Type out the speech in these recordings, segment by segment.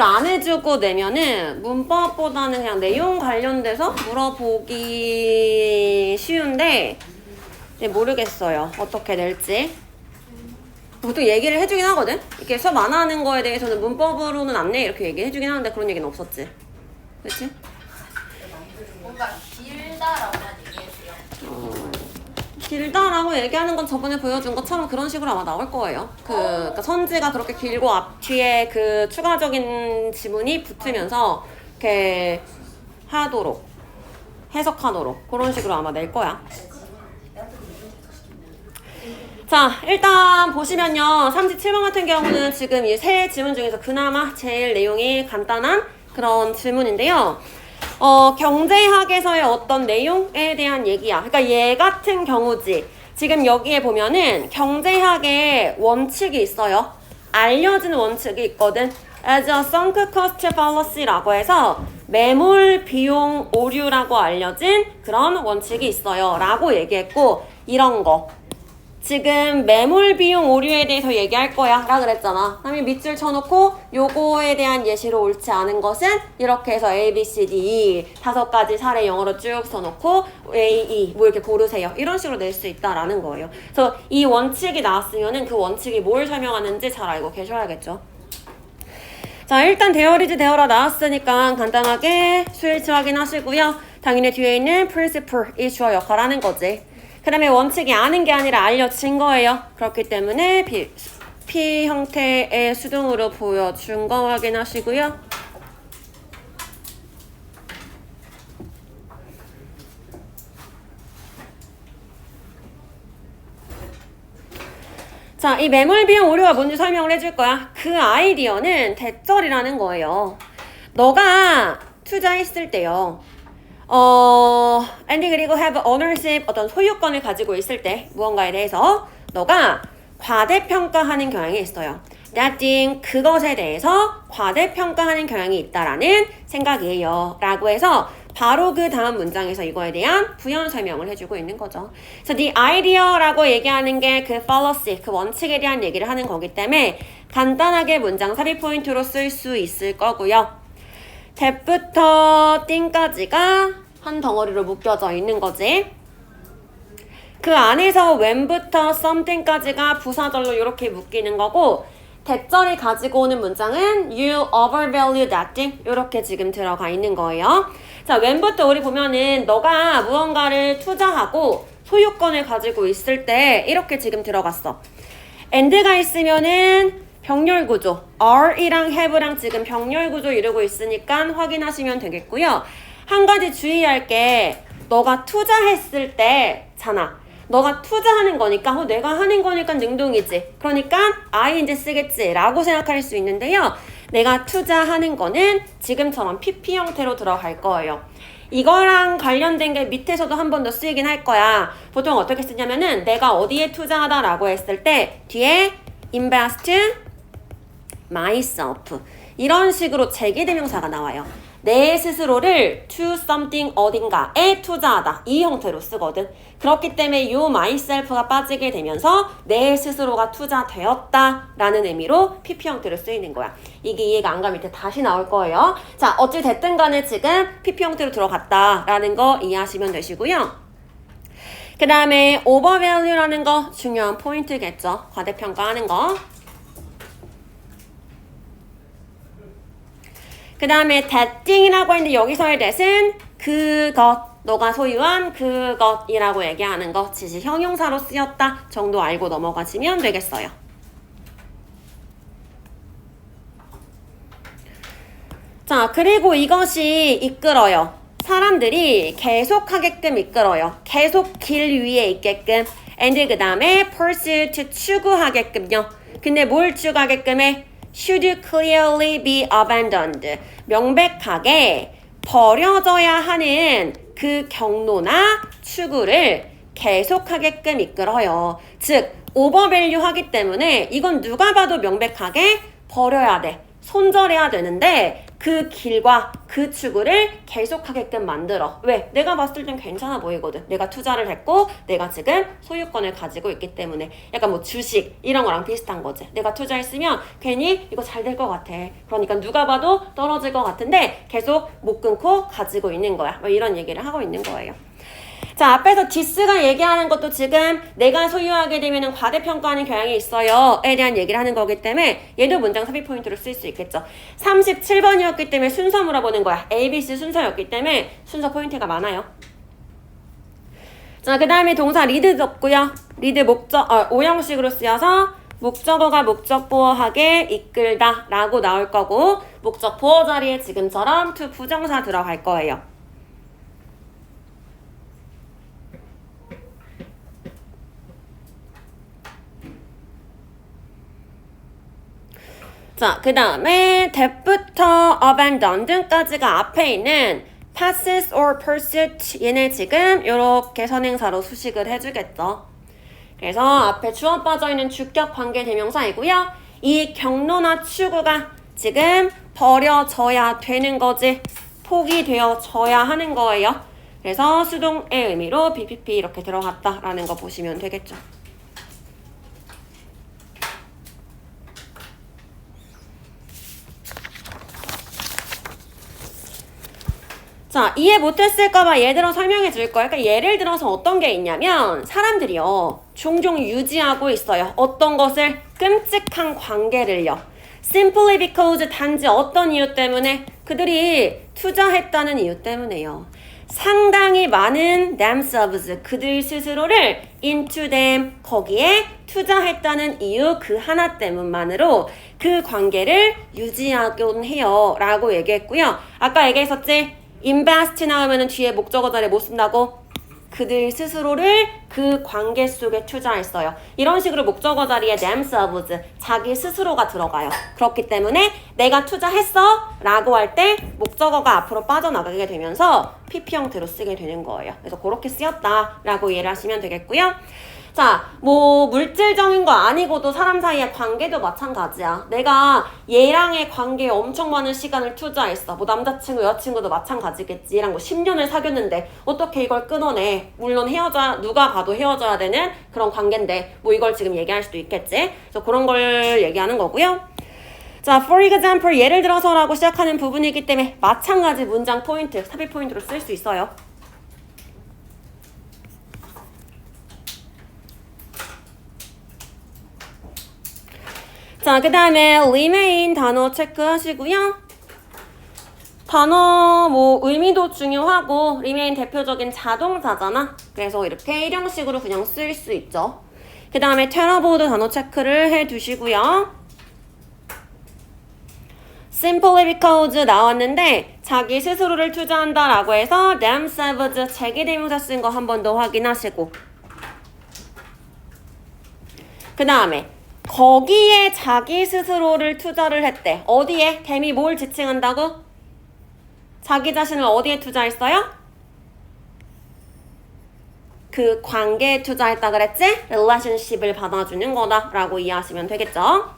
안 해주고 내면은 문법보다는 그냥 내용 관련돼서 물어보기 쉬운데 네, 모르겠어요. 어떻게 될지. 보통 얘기를 해주긴 하거든? 이렇게 수업 안 하는 거에 대해서는 문법으로는 안 내. 이렇게 얘기해주긴 하는데 그런 얘기는 없었지. 그치? 뭔가 얘기했어요. 길다라고 얘기하는 건 저번에 보여준 것처럼 그런 식으로 아마 나올 거예요. 그, 그러니까 선지가 그렇게 길고 앞 뒤에 그 추가적인 지문이 붙으면서 이렇게 하도록 해석하도록 그런 식으로 아마 낼 거야. 자, 일단 보시면요. 37번 같은 경우는 지금 이 세 질문 중에서 그나마 제일 내용이 간단한 그런 질문인데요. 어, 경제학에서의 어떤 내용에 대한 얘기야. 그러니까 얘 같은 경우지. 지금 여기에 보면은 경제학의 원칙이 있어요. 알려진 원칙이 있거든. As a sunk cost fallacy라고 해서 매몰 비용 오류라고 알려진 그런 원칙이 있어요. 라고 얘기했고, 이런 거. 지금 매몰 비용 오류에 대해서 얘기할 거야 라 그랬잖아. 그다음에 밑줄 쳐놓고 요거에 대한 예시로 옳지 않은 것은 이렇게 해서 A, B, C, D, E 다섯 가지 사례 영어로 쭉 써놓고 A, E 뭐 이렇게 고르세요. 이런 식으로 낼 수 있다라는 거예요. 그래서 이 원칙이 나왔으면은 그 원칙이 뭘 설명하는지 잘 알고 계셔야겠죠. 자 일단 데어리즈 데어라 나왔으니까 간단하게 수일치 확인하시고요. 당연히 뒤에 있는 principle 이 주어 역할하는 거지 그 다음에 원칙이 아는 게 아니라 알려진 거예요. 그렇기 때문에 P, P 형태의 수동으로 보여준 거 확인하시고요. 자, 이 매몰 비용 오류가 뭔지 설명을 해줄 거야. 그 아이디어는 대절이라는 거예요. 너가 투자했을 때요. 어, and 그리고 have ownership 어떤 소유권을 가지고 있을 때 무언가에 대해서 너가 과대평가하는 경향이 있어요. that thing 그것에 대해서 과대평가하는 경향이 있다라는 생각이에요. 라고 해서 바로 그 다음 문장에서 이거에 대한 부연 설명을 해주고 있는 거죠. 그래서 the idea라고 얘기하는 게 그 fallacy, 그 원칙에 대한 얘기를 하는 거기 때문에 간단하게 문장 삽입 포인트로 쓸 수 있을 거고요. that부터 띵까지가 한 덩어리로 묶여져 있는 거지. 그 안에서 when부터 something까지가 부사절로 이렇게 묶이는 거고 대절이 가지고 오는 문장은 you overvalue that thing 이렇게 지금 들어가 있는 거예요. 자, when부터 우리 보면은 너가 무언가를 투자하고 소유권을 가지고 있을 때 이렇게 지금 들어갔어. and가 있으면은 병렬 구조 R이랑 have랑 지금 병렬 구조 이루고 있으니까 확인하시면 되겠고요. 한 가지 주의할 게 너가 투자했을 때잖아. 너가 투자하는 거니까 어, 내가 하는 거니까 능동이지. 그러니까 I 이제 쓰겠지 라고 생각할 수 있는데요. 내가 투자하는 거는 지금처럼 PP 형태로 들어갈 거예요. 이거랑 관련된 게 밑에서도 한 번 더 쓰이긴 할 거야. 보통 어떻게 쓰냐면은 내가 어디에 투자하다라고 했을 때 뒤에 invest myself 이런 식으로 제기대명사가 나와요. 내 스스로를 to something 어딘가에 투자하다 이 형태로 쓰거든. 그렇기 때문에 요 myself가 빠지게 되면서 내 스스로가 투자되었다라는 의미로 PP 형태로 쓰이는 거야. 이게 이해가 안 가면 밑에 다시 나올 거예요. 자, 어찌 됐든 간에 지금 PP 형태로 들어갔다라는 거 이해하시면 되시고요. 그 다음에 overvalue라는 거 중요한 포인트겠죠. 과대평가하는 거. 그 다음에 that thing이라고 했는데 여기서의 that은 그것, 너가 소유한 그것이라고 얘기하는 거 지시 형용사로 쓰였다 정도 알고 넘어가시면 되겠어요. 자, 그리고 이것이 이끌어요. 사람들이 계속 하게끔 이끌어요. 계속 길 위에 있게끔. and 그 다음에 pursuit 추구하게끔요. 근데 뭘 추구하게끔 해? Should clearly be abandoned. 명백하게 버려져야 하는 그 경로나 추구를 계속하게끔 이끌어요. 즉, 오버밸류 하기 때문에 이건 누가 봐도 명백하게 버려야 돼. 손절해야 되는데 그 길과 그 추구를 계속하게끔 만들어. 왜? 내가 봤을 땐 괜찮아 보이거든. 내가 투자를 했고, 내가 지금 소유권을 가지고 있기 때문에. 약간 뭐 주식, 이런 거랑 비슷한 거지. 내가 투자했으면 괜히 이거 잘 될 것 같아. 그러니까 누가 봐도 떨어질 것 같은데 계속 못 끊고 가지고 있는 거야. 뭐 이런 얘기를 하고 있는 거예요. 자, 앞에서 디스가 얘기하는 것도 지금 내가 소유하게 되면 과대평가하는 경향이 있어요. 에 대한 얘기를 하는 거기 때문에 얘도 문장 삽입 포인트로 쓸 수 있겠죠. 37번이었기 때문에 순서 물어보는 거야. A, B, C 순서였기 때문에 순서 포인트가 많아요. 자, 그 다음에 동사 리드 줬고요. 리드 목적, 어, 오형식으로 쓰여서 목적어가 목적 보어하게 이끌다 라고 나올 거고 목적 보어 자리에 지금처럼 to 부정사 들어갈 거예요. 자, 그 다음에 that부터 abandoned까지가 앞에 있는 passes or pursuit 얘네 지금 이렇게 선행사로 수식을 해주겠죠. 그래서 앞에 주어 빠져 있는 주격 관계 대명사이고요. 이 경로나 추구가 지금 버려져야 되는 거지 포기되어져야 하는 거예요. 그래서 수동의 의미로 BPP 이렇게 들어갔다라는 거 보시면 되겠죠. 자, 이해 못했을까봐 예들어 설명해 줄 거야. 그러니까 예를 들어서 어떤 게 있냐면, 사람들이요, 종종 유지하고 있어요. 어떤 것을? 끔찍한 관계를요. Simply because 단지 어떤 이유 때문에? 그들이 투자했다는 이유 때문에요. 상당히 많은 themselves, 그들 스스로를 into them, 거기에 투자했다는 이유 그 하나 때문만으로 그 관계를 유지하곤 해요. 라고 얘기했고요. 아까 얘기했었지? Invest 나오면은 뒤에 목적어 자리에 못 쓴다고 그들 스스로를 그 관계 속에 투자했어요. 이런 식으로 목적어 자리에 themselves 자기 스스로가 들어가요. 그렇기 때문에 내가 투자했어 라고 할 때 목적어가 앞으로 빠져나가게 되면서 PP 형태로 쓰게 되는 거예요. 그래서 그렇게 쓰였다 라고 이해를 하시면 되겠고요. 자, 뭐 물질적인 거 아니고도 사람 사이의 관계도 마찬가지야. 내가 얘랑의 관계에 엄청 많은 시간을 투자했어. 뭐 남자친구, 여자친구도 마찬가지겠지. 얘랑 뭐 10년을 사귀었는데 어떻게 이걸 끊어내? 물론 헤어져 누가 봐도 헤어져야 되는 그런 관계인데 뭐 이걸 지금 얘기할 수도 있겠지. 그래서 그런 걸 얘기하는 거고요. 자, for example 예를 들어서라고 시작하는 부분이기 때문에 마찬가지 문장 포인트, 삽입 포인트로 쓸 수 있어요. 자, 그 다음에 remain 단어 체크하시고요. 단어 뭐 의미도 중요하고 remain 대표적인 자동사잖아. 그래서 이렇게 일형식으로 그냥 쓸 수 있죠. 그 다음에 테러보드 단어 체크를 해두시고요. simply because 나왔는데 자기 스스로를 투자한다 라고 해서 themselves 제기대명사 쓴 거 한 번 더 확인하시고 그 다음에 거기에 자기 스스로를 투자를 했대. 어디에? 댐이 뭘 지칭한다고? 자기 자신을 어디에 투자했어요? 그 관계에 투자했다 그랬지? relationship을 받아주는 거다 라고 이해하시면 되겠죠?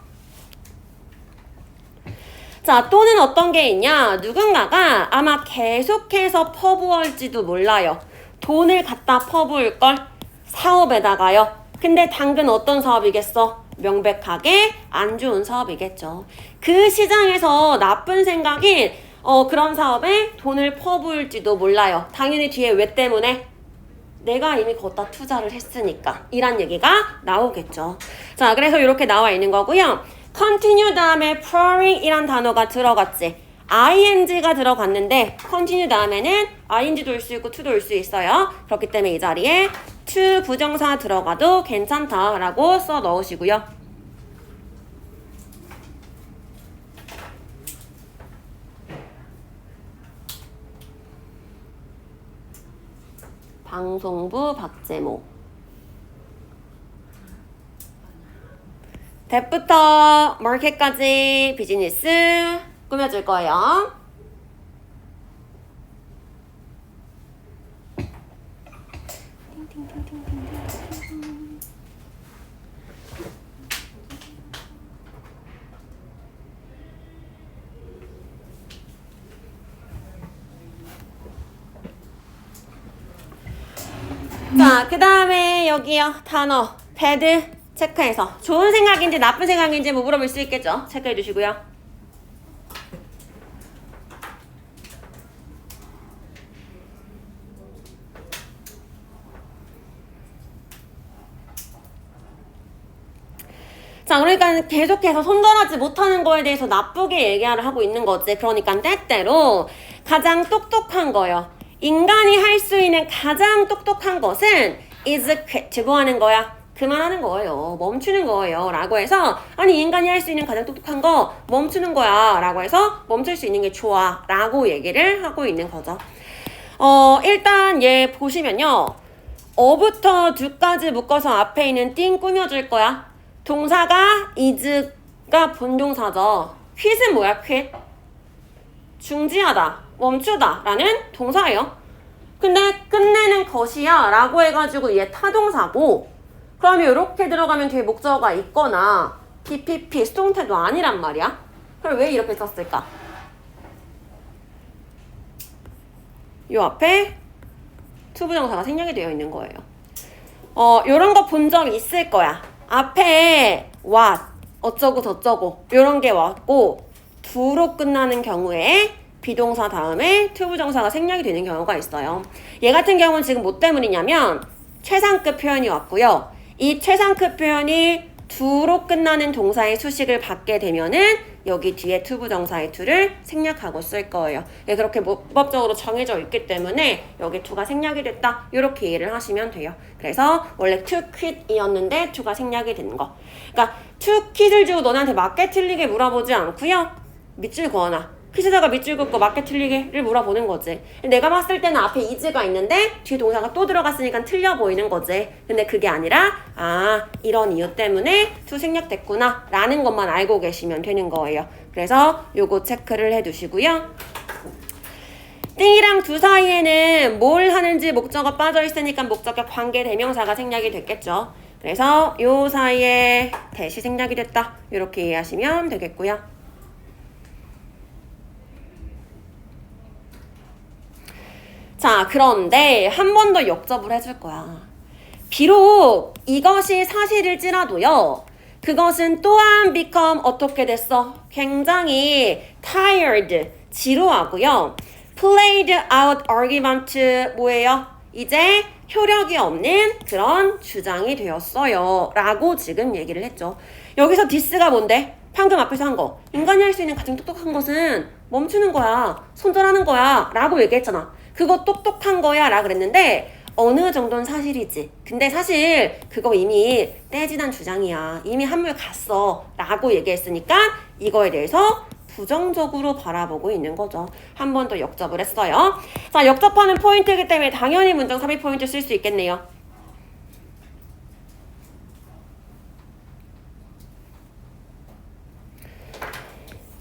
자, 또는 어떤 게 있냐? 누군가가 아마 계속해서 퍼부을지도 몰라요. 돈을 갖다 퍼부을 걸? 사업에다가요. 근데 당근 어떤 사업이겠어? 명백하게 안 좋은 사업이겠죠. 그 시장에서 나쁜 생각인 어, 그런 사업에 돈을 퍼부을지도 몰라요. 당연히 뒤에 왜 때문에? 내가 이미 걷다 투자를 했으니까 이란 얘기가 나오겠죠. 자, 그래서 이렇게 나와 있는 거고요. continue 다음에 pouring 이란 단어가 들어갔지. Ing가 들어갔는데 continue 다음에는 ing도 올 수 있고 to도 올 수 있어요. 그렇기 때문에 이 자리에 to 부정사 들어가도 괜찮다라고 써 넣으시고요. 방송부 박재모 뎁부터 마켓까지 비즈니스 꾸며줄 거예요. 자, 그 다음에 여기요. 단어, 패드 체크해서 좋은 생각인지 나쁜 생각인지 뭐 물어볼 수 있겠죠? 체크해 주시고요. 자, 그러니까 계속해서 손절하지 못하는 거에 대해서 나쁘게 얘기를 하고 있는 거지. 그러니까 때때로 가장 똑똑한 거요. 인간이 할 수 있는 가장 똑똑한 것은 is quit. 뭐 하는 거야? 그만하는 거예요. 멈추는 거예요. 라고 해서, 아니, 인간이 할 수 있는 가장 똑똑한 거 멈추는 거야. 라고 해서 멈출 수 있는 게 좋아. 라고 얘기를 하고 있는 거죠. 어, 일단 얘 보시면요. 어부터 두까지 묶어서 앞에 있는 띵 꾸며줄 거야. 동사가 is가 본동사죠. quit은 뭐야, quit? 중지하다, 멈추다 라는 동사예요. 근데 끝내는 것이야 라고 해가지고 얘 타동사고 그러면 이렇게 들어가면 뒤에 목적어가 있거나 PPP 수동태도 아니란 말이야. 그럼 왜 이렇게 썼을까? 요 앞에 투부정사가 생략이 되어 있는 거예요. 어, 요런 거 본 적 있을 거야. 앞에 what, 어쩌고 저쩌고 요런 게 왔고 두로 끝나는 경우에 비동사 다음에 투부정사가 생략이 되는 경우가 있어요. 얘 같은 경우는 지금 뭐 때문이냐면 최상급 표현이 왔고요. 이 최상급 표현이 두로 끝나는 동사의 수식을 받게 되면은 여기 뒤에 투부 정사의 투를 생략하고 쓸 거예요. 예, 그렇게 문법적으로 정해져 있기 때문에 여기 투가 생략이 됐다. 이렇게 이해를 하시면 돼요. 그래서 원래 to quit이었는데 투가 생략이 된 거. 그러니까 to quit을 주고 너네한테 맞게 틀리게 물어보지 않고요. 밑줄 그어놔. 퀴즈다가 밑줄 긋고 맞게 틀리게를 물어보는 거지. 내가 봤을 때는 앞에 is가 있는데 뒤에 동사가 또 들어갔으니까 틀려 보이는 거지. 근데 그게 아니라 아 이런 이유 때문에 to 생략됐구나 라는 것만 알고 계시면 되는 거예요. 그래서 요거 체크를 해두시고요. 띵이랑 두 사이에는 뭘 하는지 목적어 빠져 있으니까 목적격 관계 대명사가 생략이 됐겠죠. 그래서 요 사이에 대시 생략이 됐다. 이렇게 이해하시면 되겠고요. 자, 그런데 한 번 더 역접을 해줄 거야. 비록 이것이 사실일지라도요, 그것은 또한 become 어떻게 됐어? 굉장히 tired, 지루하고요. played out argument 뭐예요? 이제 효력이 없는 그런 주장이 되었어요. 라고 지금 얘기를 했죠. 여기서 디스가 뭔데? 방금 앞에서 한 거. 인간이 할 수 있는 가장 똑똑한 것은 멈추는 거야. 손절하는 거야. 라고 얘기했잖아. 그거 똑똑한 거야. 라 그랬는데, 어느 정도는 사실이지. 근데 사실 그거 이미 떼지난 주장이야. 이미 한물 갔어. 라고 얘기했으니까 이거에 대해서 부정적으로 바라보고 있는 거죠. 한 번 더 역접을 했어요. 자, 역접하는 포인트이기 때문에 당연히 문장 삽입 포인트 쓸 수 있겠네요.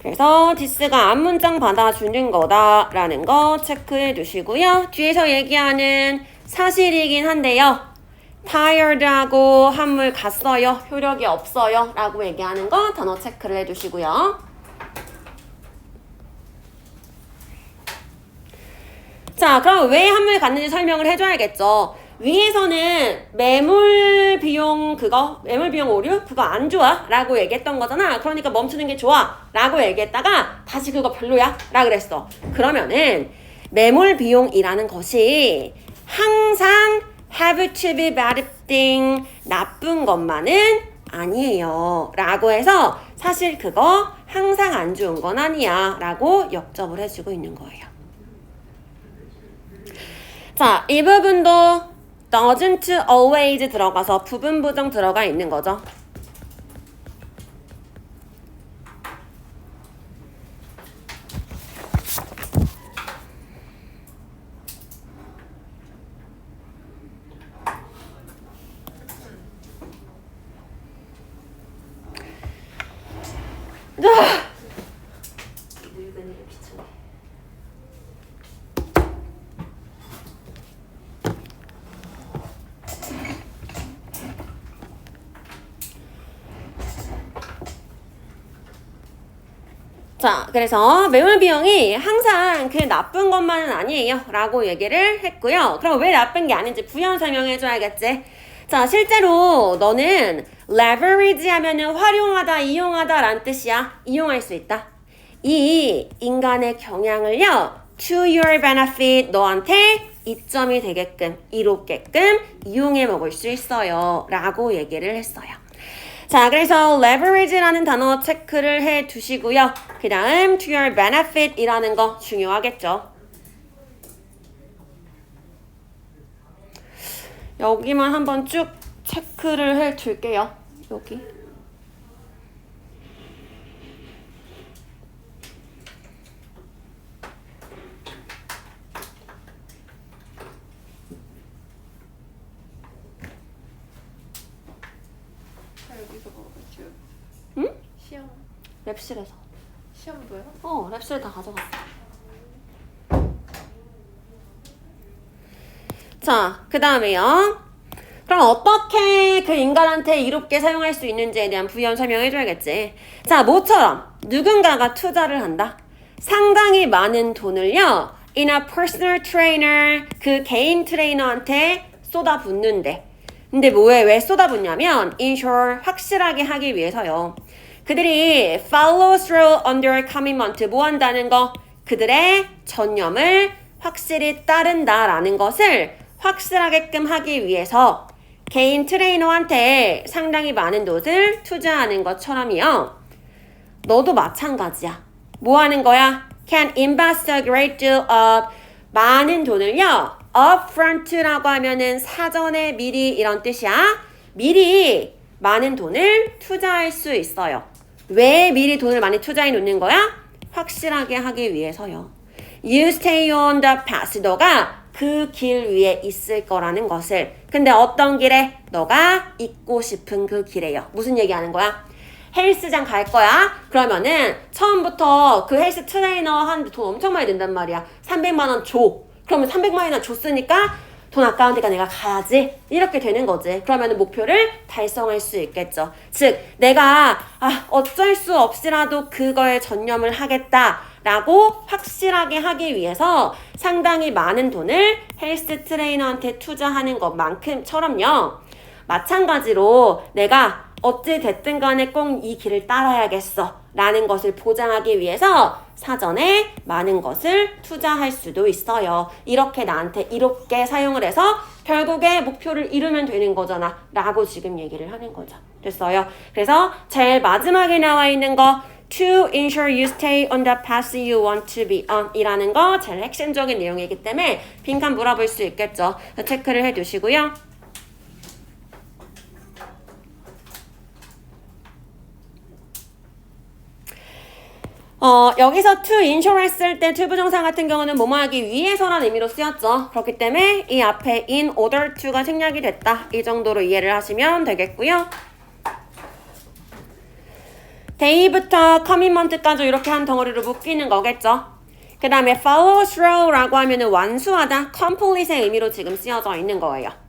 그래서 디스가 앞문장 받아주는 거다라는 거 체크해 두시고요. 뒤에서 얘기하는 사실이긴 한데요. tired하고 한물 갔어요. 효력이 없어요. 라고 얘기하는 거 단어 체크를 해 두시고요. 자, 그럼 왜 한물 갔는지 설명을 해줘야겠죠. 위에서는 매물 비용 그거 매물 비용 오류? 그거 안 좋아? 라고 얘기했던 거잖아. 그러니까 멈추는 게 좋아? 라고 얘기했다가 다시 그거 별로야? 라 그랬어. 그러면은 매몰 비용이라는 것이 항상 have to be bad thing 나쁜 것만은 아니에요. 라고 해서 사실 그거 항상 안 좋은 건 아니야. 라고 역접을 해주고 있는 거예요. 자, 이 부분도 doesn't always 들어가서 부분 부정 들어가 있는 거죠. 자, 그래서 매월 비용이 항상 그 나쁜 것만은 아니에요. 라고 얘기를 했고요. 그럼 왜 나쁜 게 아닌지 부연 설명해 줘야겠지. 자, 실제로 너는 leverage 하면은 활용하다, 이용하다 라는 뜻이야. 이용할 수 있다. 이 인간의 경향을요, to your benefit, 너한테 이점이 되게끔, 이롭게끔 이용해 먹을 수 있어요. 라고 얘기를 했어요. 자, 그래서 leverage라는 단어 체크를 해 두시고요. 그 다음 to your benefit 이라는 거 중요하겠죠. 여기만 한번 쭉 체크를 해 둘게요. 여기. 여기서 먹어가지고. 응? 시험 랩실에서. 시험도요? 어, 랩실 다 가져갔어. 자, 그 다음에요. 그럼 어떻게 그 인간한테 이롭게 사용할 수 있는지에 대한 부연 설명해줘야겠지. 자, 모처럼 누군가가 투자를 한다. 상당히 많은 돈을요, in a personal trainer, 그 개인 트레이너한테 쏟아붓는데. 근데 뭐에 왜 쏟아붓냐면, ensure, 확실하게 하기 위해서요. 그들이 follow through on their commitment, 뭐 한다는 거? 그들의 전념을 확실히 따른다라는 것을 확실하게끔 하기 위해서 개인 트레이너한테 상당히 많은 돈을 투자하는 것처럼이요. 너도 마찬가지야. 뭐 하는 거야? Can invest a great deal of 많은 돈을요. upfront라고 하면은 사전에 미리 이런 뜻이야. 미리 많은 돈을 투자할 수 있어요. 왜 미리 돈을 많이 투자해 놓는 거야? 확실하게 하기 위해서요. You stay on the path. 너가 그 길 위에 있을 거라는 것을. 근데 어떤 길에? 너가 있고 싶은 그 길에요. 무슨 얘기 하는 거야? 헬스장 갈 거야? 그러면은 처음부터 그 헬스 트레이너 하는데 돈 엄청 많이 든단 말이야. 300만 원 줘. 그러면 300만 원이나 줬으니까 돈 아까우니까 내가 가야지. 이렇게 되는 거지. 그러면 목표를 달성할 수 있겠죠. 즉, 내가 아, 어쩔 수 없이라도 그거에 전념을 하겠다 라고 확실하게 하기 위해서 상당히 많은 돈을 헬스 트레이너한테 투자하는 것만큼처럼요. 마찬가지로 내가 어찌 됐든 간에 꼭 이 길을 따라야겠어. 라는 것을 보장하기 위해서 사전에 많은 것을 투자할 수도 있어요. 이렇게 나한테 이롭게 사용을 해서 결국에 목표를 이루면 되는 거잖아. 라고 지금 얘기를 하는 거죠. 됐어요. 그래서 제일 마지막에 나와 있는 거 to ensure you stay on the path you want to be on 이라는 거 제일 핵심적인 내용이기 때문에 빈칸 물어볼 수 있겠죠. 체크를 해 두시고요. 어, 여기서 to insure 했을 때 to 부정사 같은 경우는 뭐뭐 하기 위해서라는 의미로 쓰였죠. 그렇기 때문에 이 앞에 in order to가 생략이 됐다. 이 정도로 이해를 하시면 되겠고요. day부터 commitment까지 이렇게 한 덩어리로 묶이는 거겠죠. 그 다음에 follow through라고 하면은 완수하다, complete의 의미로 지금 쓰여져 있는 거예요.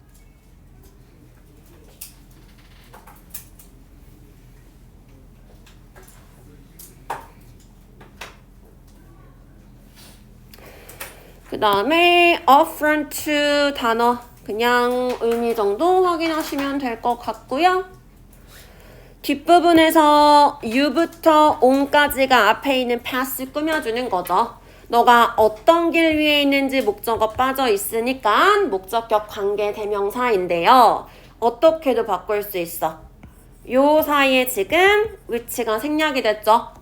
그 다음에 upfront 단어 그냥 의미 정도 확인하시면 될 것 같고요. 뒷부분에서 U부터 on까지가 앞에 있는 pass 꾸며주는 거죠. 너가 어떤 길 위에 있는지 목적어 빠져 있으니까 목적격 관계 대명사인데요. 어떻게도 바꿀 수 있어. 요 사이에 지금 위치가 생략이 됐죠.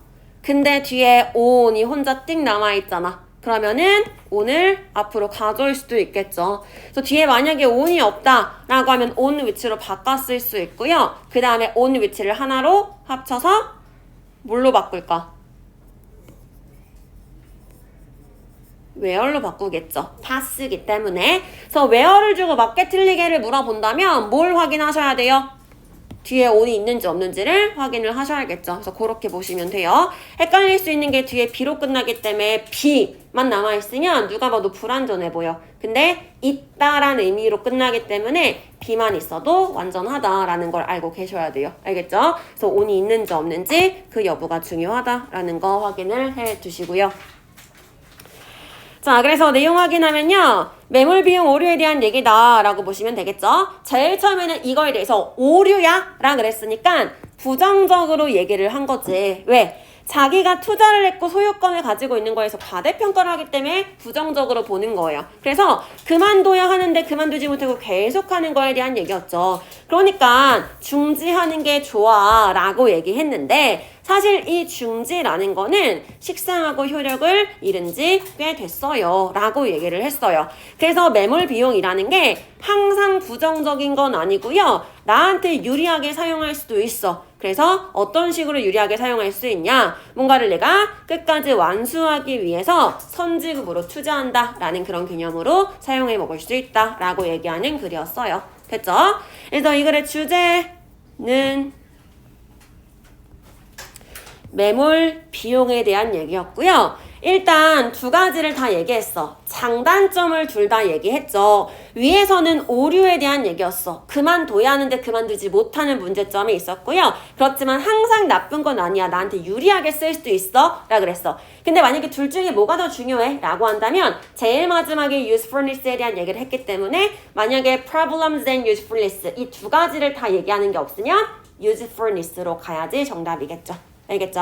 근데 뒤에 on이 혼자 띡 남아있잖아. 그러면은 on을 앞으로 가져올 수도 있겠죠. 그래서 뒤에 만약에 on이 없다라고 하면 on 위치로 바꿨을 수 있고요. 그 다음에 on 위치를 하나로 합쳐서 뭘로 바꿀까? where로 바꾸겠죠. pass기 때문에. 그래서 where를 주고 맞게 틀리게를 물어본다면 뭘 확인하셔야 돼요? 뒤에 on이 있는지 없는지를 확인을 하셔야겠죠. 그래서 그렇게 보시면 돼요. 헷갈릴 수 있는 게 뒤에 B로 끝나기 때문에 B만 남아있으면 누가 봐도 불완전해 보여. 근데 있다라는 의미로 끝나기 때문에 B만 있어도 완전하다라는 걸 알고 계셔야 돼요. 알겠죠? 그래서 on이 있는지 없는지 그 여부가 중요하다라는 거 확인을 해 두시고요. 자, 그래서 내용 확인하면요. 매몰 비용 오류에 대한 얘기다라고 보시면 되겠죠. 제일 처음에는 이거에 대해서 오류야? 라 그랬으니까 부정적으로 얘기를 한 거지. 왜? 자기가 투자를 했고 소유권을 가지고 있는 거에서 과대평가를 하기 때문에 부정적으로 보는 거예요. 그래서 그만둬야 하는데 그만두지 못하고 계속하는 거에 대한 얘기였죠. 그러니까 중지하는 게 좋아 라고 얘기했는데 사실 이 중지라는 거는 식상하고 효력을 잃은 지 꽤 됐어요 라고 얘기를 했어요. 그래서 매몰 비용이라는 게 항상 부정적인 건 아니고요. 나한테 유리하게 사용할 수도 있어. 그래서 어떤 식으로 유리하게 사용할 수 있냐? 뭔가를 내가 끝까지 완수하기 위해서 선지급으로 투자한다 라는 그런 개념으로 사용해 먹을 수 있다 라고 얘기하는 글이었어요. 됐죠? 그래서 이 글의 주제는 매몰 비용에 대한 얘기였고요. 일단 두 가지를 다 얘기했어. 장단점을 둘 다 얘기했죠. 위에서는 오류에 대한 얘기였어. 그만둬야 하는데 그만두지 못하는 문제점이 있었고요. 그렇지만 항상 나쁜 건 아니야. 나한테 유리하게 쓸 수도 있어. 라 그랬어. 근데 만약에 둘 중에 뭐가 더 중요해? 라고 한다면 제일 마지막에 usefulness에 대한 얘기를 했기 때문에 만약에 problems and usefulness 이 두 가지를 다 얘기하는 게 없으면 usefulness로 가야지 정답이겠죠. 알겠죠?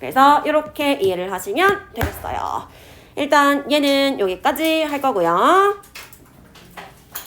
그래서 이렇게 이해를 하시면 되겠어요. 일단 얘는 여기까지 할 거고요.